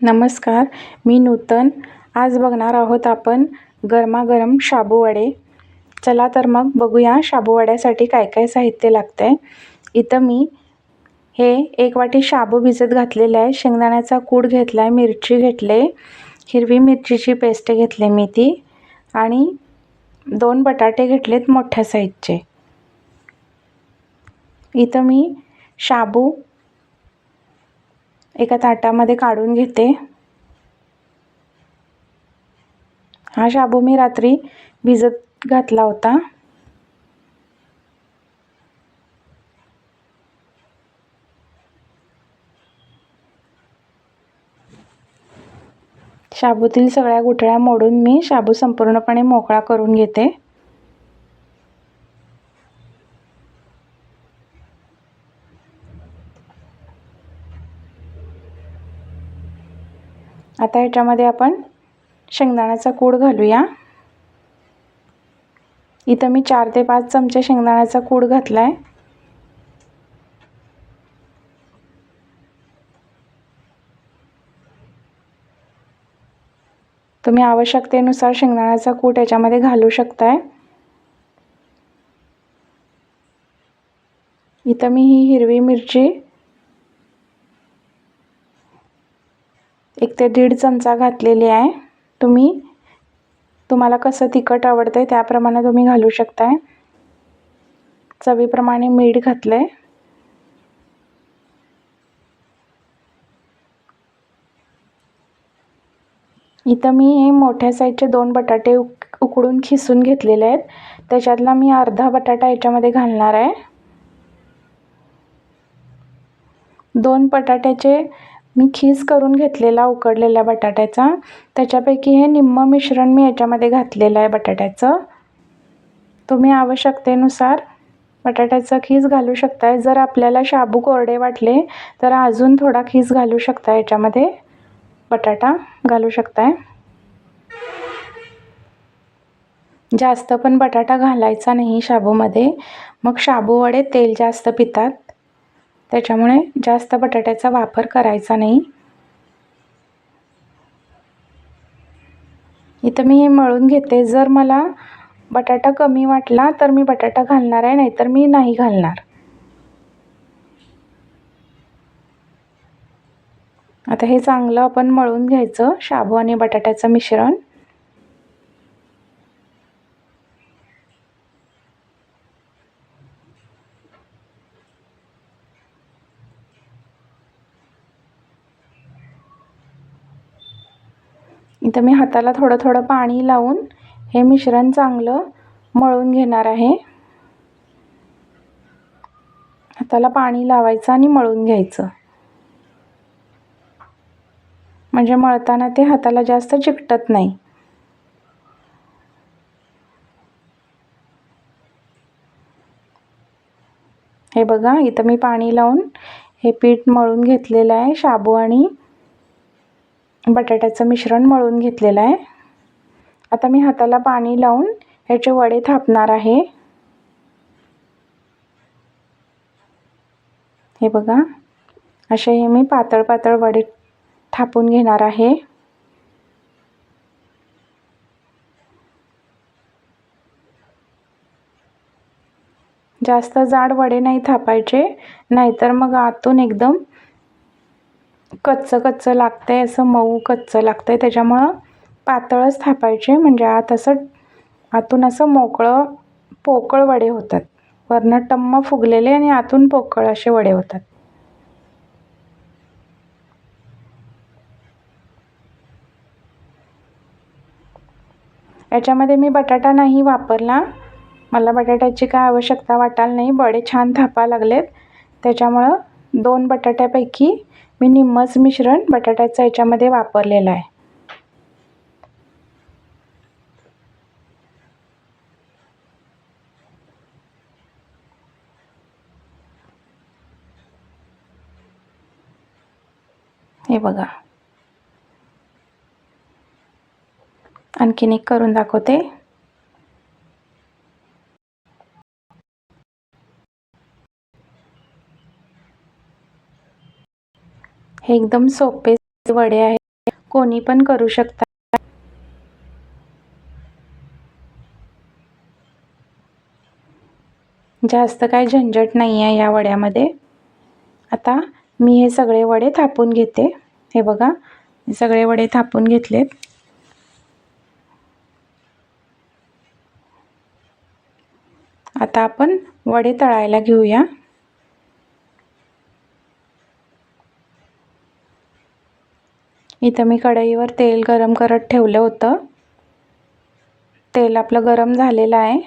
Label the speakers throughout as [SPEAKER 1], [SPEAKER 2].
[SPEAKER 1] नमस्कार मी नूतन. आज बघणार आहोत आपण गरमागरम शाबूवडे. चला तर मग बघूया शाबूवड्यासाठी काय काय साहित्य लागतं आहे इथं मी हे एक वाटी शाबू भिजत घातलेलं आहे. शेंगदाण्याचा कूड घेतला आहे मिरची घेतले हिरवी मिरचीची पेस्ट घेतली मी ती आणि दोन बटाटे घेतलेत मोठ्या साईजचे. इथं मी शाबू एका ताटामध्ये काढून घेते. हा शाबू मी रात्री भिजत घातला होता. शाबूतील सगळ्या गुठळ्या मोडून मी शाबू संपूर्णपणे मोकळा करून घेते. आता ह्याच्यामध्ये आपण शेंगदाण्याचा कूड घालूया. इथं मी चार ते पाच चमचे शेंगदाण्याचा कूड घातला आहे तुम्ही आवश्यकतेनुसार शेंगदाण्याचा कूट याच्यामध्ये घालू शकताय. इथं मी ही हिरवी मिरची एक ते दीड चमचा घातलेली आहे. तुम्ही तुम्हाला कसं तिखट आवडतं आहे त्याप्रमाणे तुम्ही घालू शकताय. चवीप्रमाणे मीठ घातलं आहे इथं मी हे मोठ्या साईजचे दोन बटाटे उक उकडून खिसून घेतलेले आहेत. त्याच्यातला मी अर्धा बटाटा याच्यामध्ये घालणार आहे. दोन बटाट्याचे मी खीस करून घेतलेला उकडलेल्या बटाट्याचा. त्याच्यापैकी हे निम्म मिश्रण मी याच्यामध्ये घातलेलं आहे बटाट्याचं. तुम्ही आवश्यकतेनुसार बटाट्याचं खीस घालू शकताय. जर आपल्याला शाबू कोरडे वाटले तर अजून थोडा खीस घालू शकता याच्यामध्ये. बटाटा घालू शकताय. जास्त पण बटाटा घालायचा नाही शाबूमध्ये. मग शाबूवडे तेल जास्त पितात. त्याच्यामुळे जास्त बटाट्याचा वापर करायचा नाही. इथं मी हे मळून घेते. जर मला बटाटा कमी वाटला तर मी बटाटा घालणार आहे नाहीतर मी नाही घालणार. आता हे चांगलं आपण मळून घ्यायचं शाबू आणि बटाट्याचं मिश्रण. इथं मी हाताला थोडं थोडं पाणी लावून हे मिश्रण चांगलं मळून घेणार आहे. हाताला पाणी लावायचं आणि मळून घ्यायचं. म्हणजे मळताना ते हाताला जास्त चिकटत नाही. हे बघा इथं मी पाणी लावून हे पीठ मळून घेतलेलं आहे शाबू आणि बटाट्याचं मिश्रण मळून घेतलेलं आहे. आता मी हाताला पाणी लावून ह्याचे वडे थापणार आहे. हे बघा असे हे मी पातळ पातळ वडे थापून घेणार आहे. जास्त जाड वडे नाही थापायचे नाहीतर मग आतून एकदम कच्चं कच्चं लागतं आहे असं मऊ कच्चं लागतं आहे त्याच्यामुळं पातळच थापायचे म्हणजे आत असं आतून असं मोकळं पोकळ वडे होतात. वरनं टम्म फुगलेले आणि आतून पोकळ असे वडे होतात. याच्यामध्ये मी बटाटा नाही वापरला. मला बटाट्याची काय आवश्यकता वाटायला नाही. बडे छान थापा लागलेत. त्याच्यामुळं दोन बटाट्यापैकी मी निम्मच मिश्रण बटाट्याचं याच्यामध्ये वापरलेलं आहे. हे बघा. आणखीन एक करून दाखवते. हे एकदम सोपे वडे आहेत. कोणी पण करू शकता. जास्त काय झंझट नाही आहे या वड्यामध्ये. आता मी हे सगळे वडे थापून घेते. हे बघा सगळे वडे थापून घेतलेत. आता आपण वडे तळायला घेऊया. इथं मी कढईवर तेल गरम करत ठेवलं होतं. तेल आपलं गरम झालेलं आहे.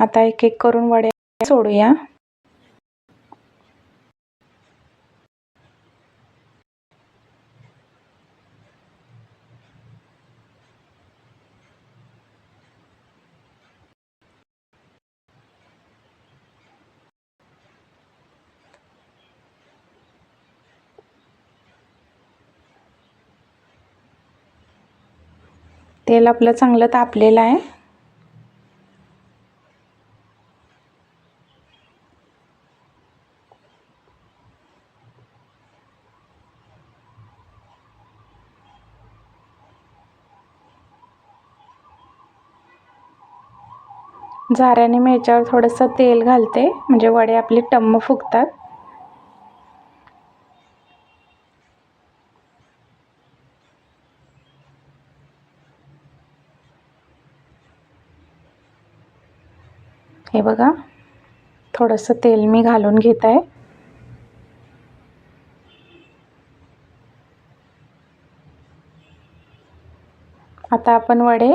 [SPEAKER 1] आता एक एक करून वड्या सोडूया. तेल आपलं चांगलं तापलेलं आहे. झाऱ्याने मी याच्यावर थोडंसं तेल घालते म्हणजे वडे आपले टम्म फुगतात. आहे बघा. थोडंसं तेल मी घालून घेत आहे आता आपण वडे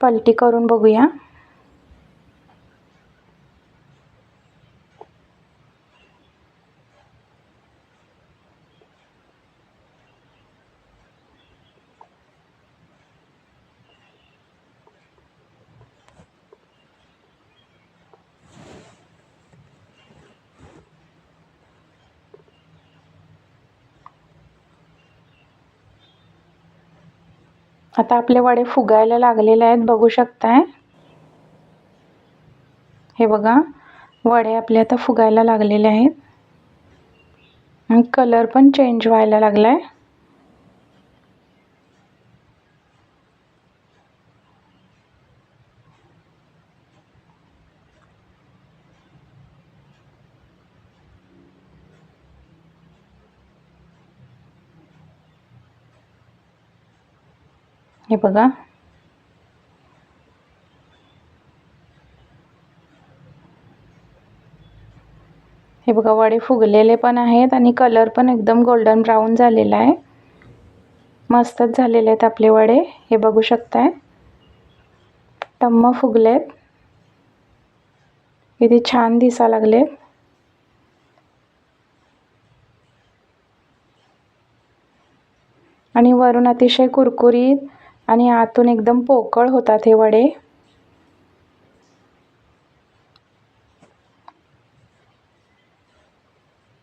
[SPEAKER 1] पलटी करून बघूया. आता आपले वडे फुगायला लागलेले आहेत बघू शकताय. हे बघा वडे आपले आता फुगायला लागलेले आहेत. कलर पण चेंज व्हायला लागला आहे हे बघा. हे बघा वडे फुगलेले पण आहेत आणि कलर पण एकदम गोल्डन ब्राऊन झालेला आहे. मस्तच झालेले आहेत आपले वडे. हे बघू शकताय. टम्म फुगलेत. किती छान दिसा लागलेत. आणि वरून अतिशय कुरकुरीत आणि आतून एकदम पोकळ होतात हे वडे.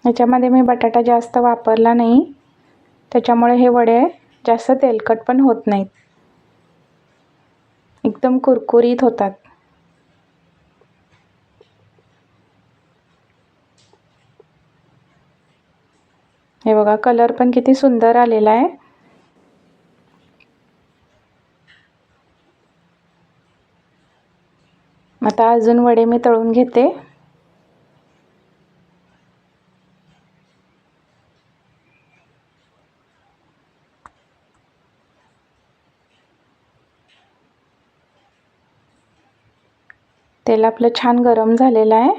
[SPEAKER 1] याच्यामध्ये मी बटाटा जास्त वापरला नाही. त्याच्यामुळे हे वडे जास्त तेलकट पण होत नाहीत. एकदम कुरकुरीत होतात. हे बघा कलर पण किती सुंदर आलेला आहे. आता अजून वडे मी तळून घेते. तेल आपलं छान गरम झालेलं आहे.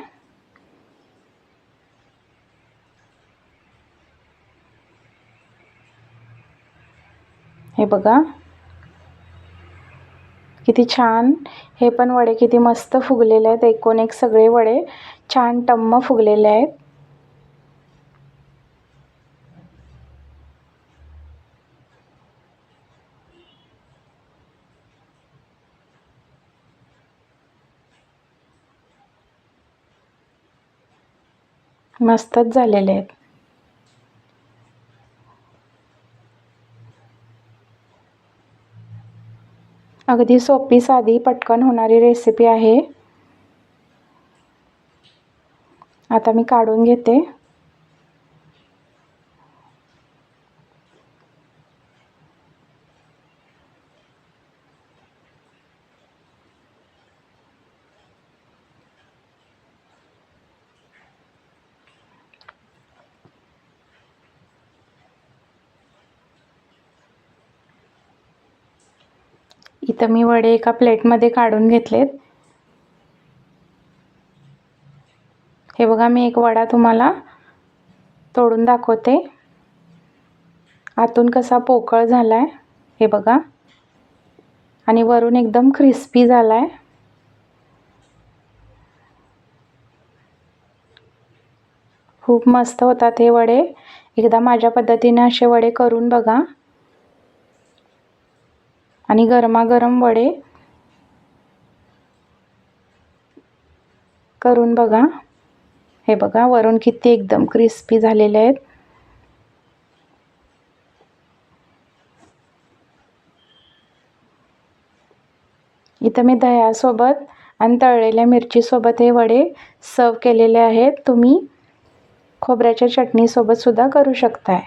[SPEAKER 1] हे बघा. किती छान. हे पण वडे किती मस्त फुगलेले आहेत. एकूण एक सगळे वडे छान टम्म फुगलेले आहेत. मस्तच झालेले आहेत. अगदी सोपी साधी पटकन होणारी रेसिपी आहे. आता मी काढून घेते. इथं मी वडे एका प्लेटमध्ये काढून घेतलेत. हे बघा मी एक वडा तुम्हाला तोडून दाखवते. आतून कसा पोकळ झाला आहे हे बघा. आणि वरून एकदम क्रिस्पी झाला आहे खूप मस्त होतात हे वडे. एकदा माझ्या पद्धतीने असे वडे करून बघा. आणि गरमागरम वडे करून बघा. हे बघा वरून किती एकदम क्रिस्पी झालेले आहेत. इथं मी दह्यासोबत आणि तळलेल्या मिरचीसोबत हे वडे सर्व केलेले आहेत. तुम्ही खोबऱ्याच्या चटणीसोबतसुद्धा करू शकताय.